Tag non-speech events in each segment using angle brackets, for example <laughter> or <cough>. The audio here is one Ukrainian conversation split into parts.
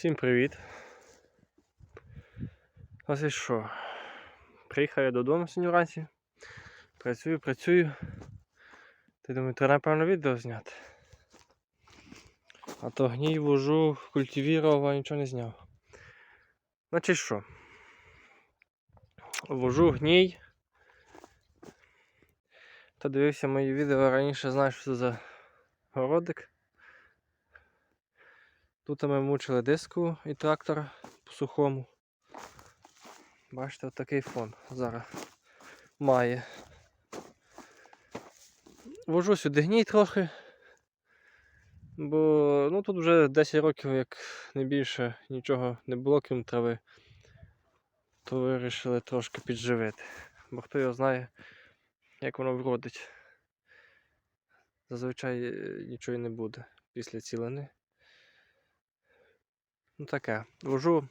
Всім привіт. Ось і що. Приїхав я додому сьогодні вранці. Працюю, працюю. Ти думаю, треба напевно відео зняти. А то гній вожу, культивірував, а нічого не зняв. Значить що? Вожу гній. Хто дивився мої відео раніше, знаєш, що це за городик. Тут ми мучили диску і трактора по сухому. Бачите, от такий фон зараз має. Вожу сюди гній трохи, бо ну, тут вже 10 років, як не більше, нічого не було, крім трави, то вирішили трошки підживити. Бо хто його знає, як воно вродить. Зазвичай е, нічого не буде після цілини. Ну таке. Вожу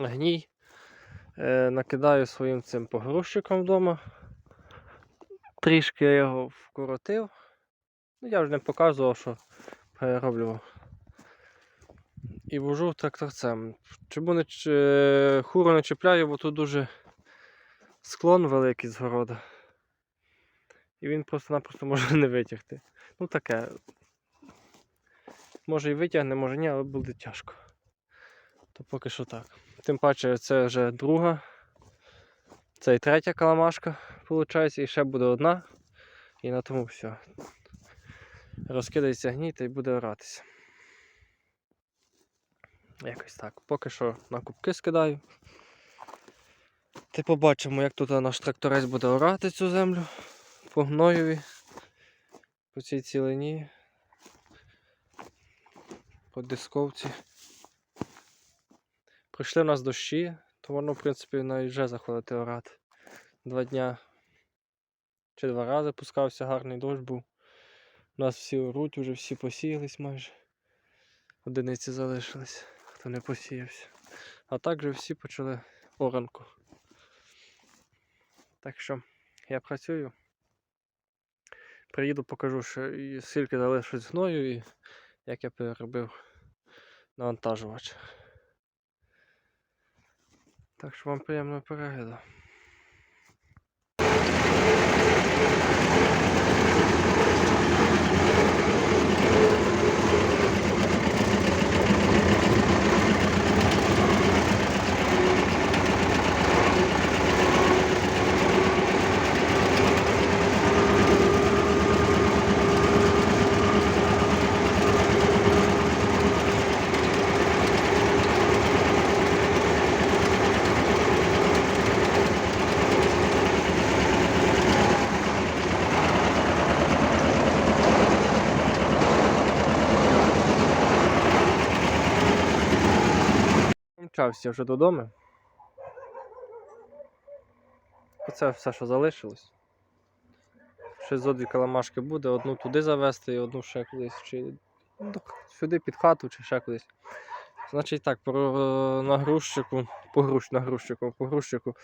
гній. Е, накидаю своїм цим погрузчиком вдома. Трішки я його вкоротив. Ну, я вже не показував, що перероблював. І вожу тракторцем. Чому не ч... хуру не чіпляю, бо тут дуже склон великий з города. І він просто-напросто може <laughs> не витягти. Ну таке. Може і витягне, може ні, але буде тяжко. То поки що так. Тим паче це вже друга. Це і третя каламашка, виходить, і ще буде одна. І на тому все. Розкидається гній та й буде оратися. Якось так. Поки що на кубки скидаю. Ти побачимо, як тут наш тракторець буде орати цю землю по гноєві, по цій цілині, по дисковці. Прийшли в нас дощі, то воно, в принципі, навіть вже заходити орати. Два дня чи два рази пускався, гарний дощ був. У нас всі оруть, вже всі посіялись майже. Одиниці залишились, хто не посіявся. А так же всі почали оранку. Так що я працюю. Приїду, покажу, що і скільки залишилось гною і як я переробив навантажувач. Так що вам приємного перегляду. Мчався вже додому. Оце все, що залишилось. Ще зо дві каламашки буде, одну туди завести і одну ще кудись, чи ну, сюди під хату, чи ще кудись. Значить так, про нагрузчику, погруз, нагрузчику, погрузчику.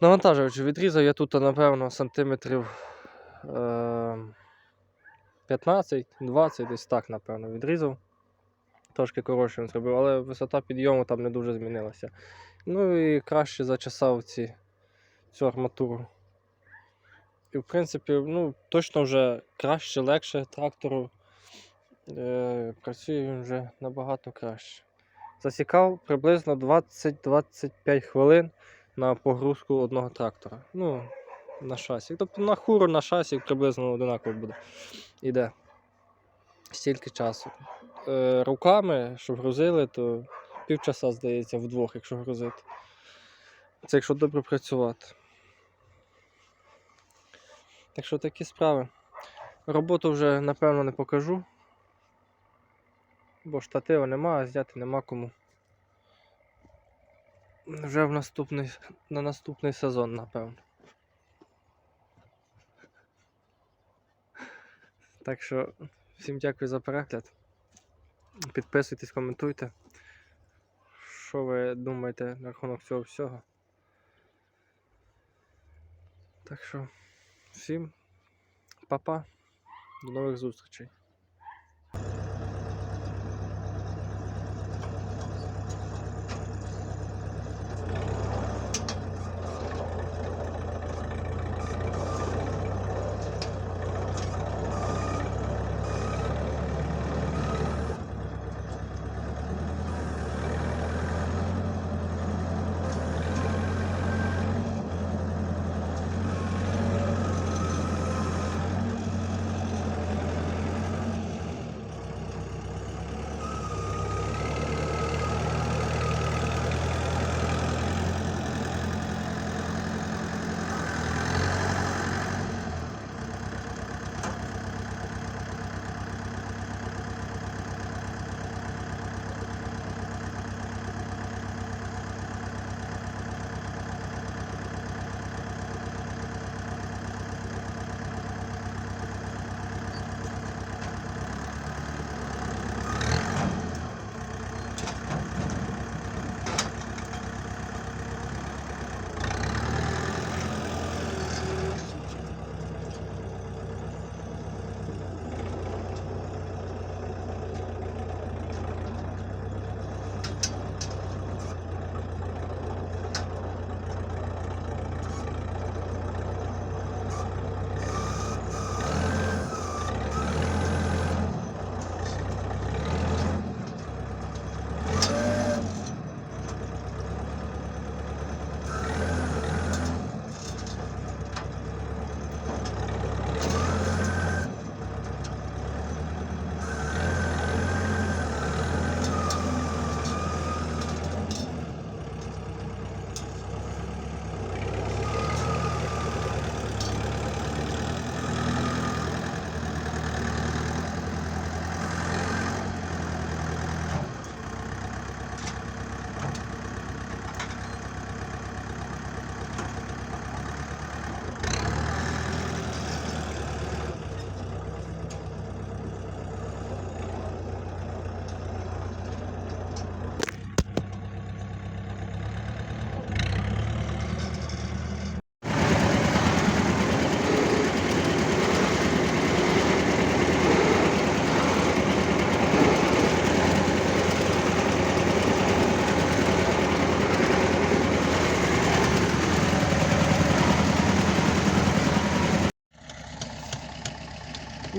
Навантажувач відрізав я тут, напевно, сантиметрів е 15-20, десь так, напевно, відрізав трошки коротшим зробив, але висота підйому там не дуже змінилася. Ну і краще зачесав ці, цю арматуру. І в принципі, ну, точно вже краще, легше трактору. Е, Працює він вже набагато краще. Засікав приблизно 20-25 хвилин на погрузку одного трактора. Ну, на шасі. Тобто на хуру на шасі приблизно одинаково буде. Іде. Стільки часу руками, що грузили, то півчаса, здається, вдвох, якщо грузити. Це якщо добре працювати. Так що такі справи. Роботу вже, напевно, не покажу, бо штатива нема, а зняти нема кому. Вже в наступний, на наступний сезон, напевно. Так що всім дякую за перегляд. Підписуйтесь, коментуйте. Що ви думаєте на рахунок цього всього? Так що, всім па-па, до нових зустрічей.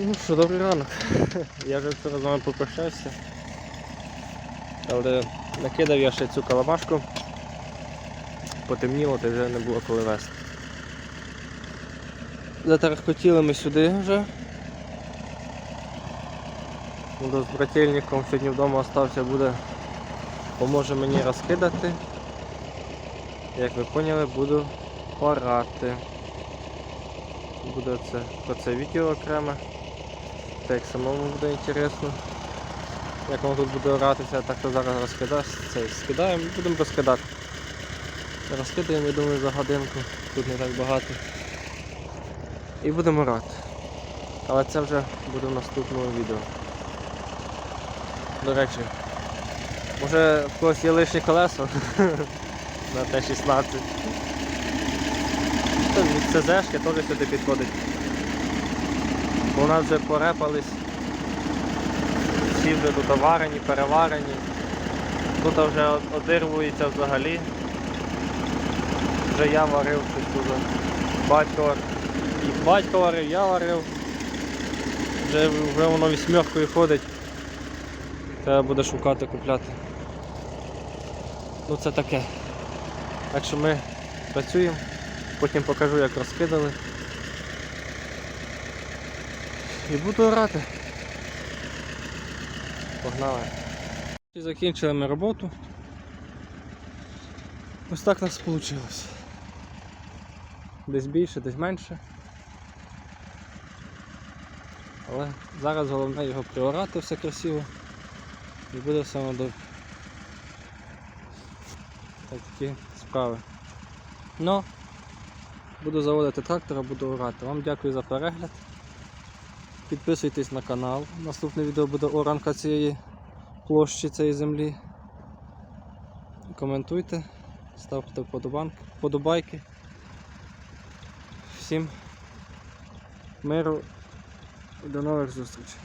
Ну що, добрий ранок. Я вже вчора з вами попрощався. Але накидав я ще цю каламашку. Потемніло, то вже не було коли вести. Затерхотіли ми сюди вже. Буду з брательником сьогодні вдома остався, буде поможе мені розкидати. Як ви поняли, буду орати. Буде це, про це відео окреме. Так самому буде інтересно. Як воно тут буде оратися, так то зараз розкидаш, це скидаємо, будемо розкидати. Розкидаємо, я думаю, за годинку, тут не так багато. І будемо орати. Але це вже буде в наступному відео. До речі, може в когось є лишні колеса <laughs> на Т-16. Та Від ЦЗшки теж сюди підходить. У нас вже порепались. Всі вже тут варені, переварені. Тут вже одирвується взагалі. Вже я варив щось тут. Батько вар- і батько варив, я варив. Вже, вже воно вісьмеркою ходить. Треба буде шукати, купляти. Ну це таке. Так що ми працюємо, потім покажу як розкидали. І буду орати. Погнали. І закінчили ми роботу. Ось так у нас вийшло. Десь більше, десь менше. Але зараз головне його приорати все красиво і буде все на добре. Так, такі справи. Ну, буду заводити трактора, буду орати. Вам дякую за перегляд. Підписуйтесь на канал. Наступне відео буде оранка цієї площі цієї землі. Коментуйте, ставте вподобайки. Всім миру і до нових зустрічей.